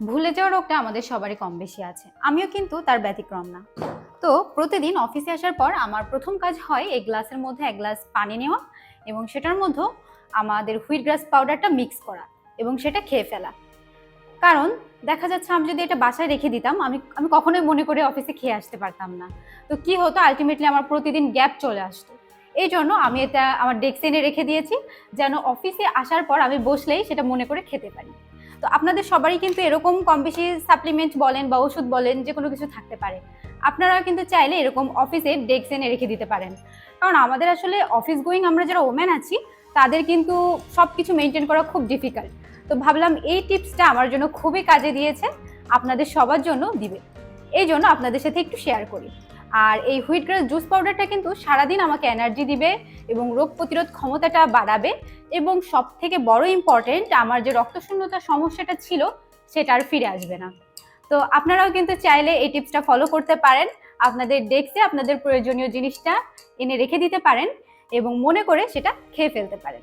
ভুলে যাওয়ার রোগটা আমাদের সবারই কম বেশি আছে। আমিও কিন্তু তার ব্যতিক্রম না। তো প্রতিদিন অফিসে আসার পর আমার প্রথম কাজ হয় এই গ্লাসের মধ্যে এক গ্লাস পানি নেওয়া এবং সেটার মধ্যে আমাদের হুইট গ্রাস পাউডারটা মিক্স করা এবং সেটা খেয়ে ফেলা। কারণ দেখা যাচ্ছে আমি যদি এটা বাসায় রেখে দিতাম, আমি আমি কখনোই মনে করে অফিসে খেয়ে আসতে পারতাম না। তো কি হতো? আলটিমেটলি আমার প্রতিদিন গ্যাপ চলে আসতো। এই জন্য আমি এটা আমার ডেস্কে এনে রেখে দিয়েছি, যেন অফিসে আসার পর আমি বসলেই সেটা মনে করে খেতে পারি। তো আপনাদের সবারই কিন্তু এরকম কম বেশি সাপ্লিমেন্ট বলেন বা ওষুধ বলেন, যে কোনো কিছু থাকতে পারে। আপনারা কিন্তু চাইলে এরকম অফিসে ডেস্ক এনে রেখে দিতে পারেন। কারণ আমাদের আসলে অফিস গোয়িং আমরা যারা ওমেন আছি, তাদের কিন্তু সব কিছু মেনটেন করা খুব ডিফিকাল্ট তো ভাবলাম এই টিপসটা আমার জন্য খুবই কাজে দিয়েছে, আপনাদের সবার জন্য দিবে। এই জন্য আপনাদের সাথে একটু শেয়ার করি। আর এই হুইট গ্রাস জুস পাউডারটা কিন্তু সারাদিন আমাকে এনার্জি দিবে এবং রোগ প্রতিরোধ ক্ষমতাটা বাড়াবে এবং সব থেকে বড় ইম্পর্টেন্ট আমার যে রক্তশূন্যতার সমস্যাটা ছিল, সেটা আর ফিরে আসবে না। তো আপনারাও কিন্তু চাইলে এই টিপসটা ফলো করতে পারেন। আপনাদের ডেস্কে আপনাদের প্রয়োজনীয় জিনিসটা এনে রেখে দিতে পারেন এবং মনে করে সেটা খেয়ে ফেলতে পারেন।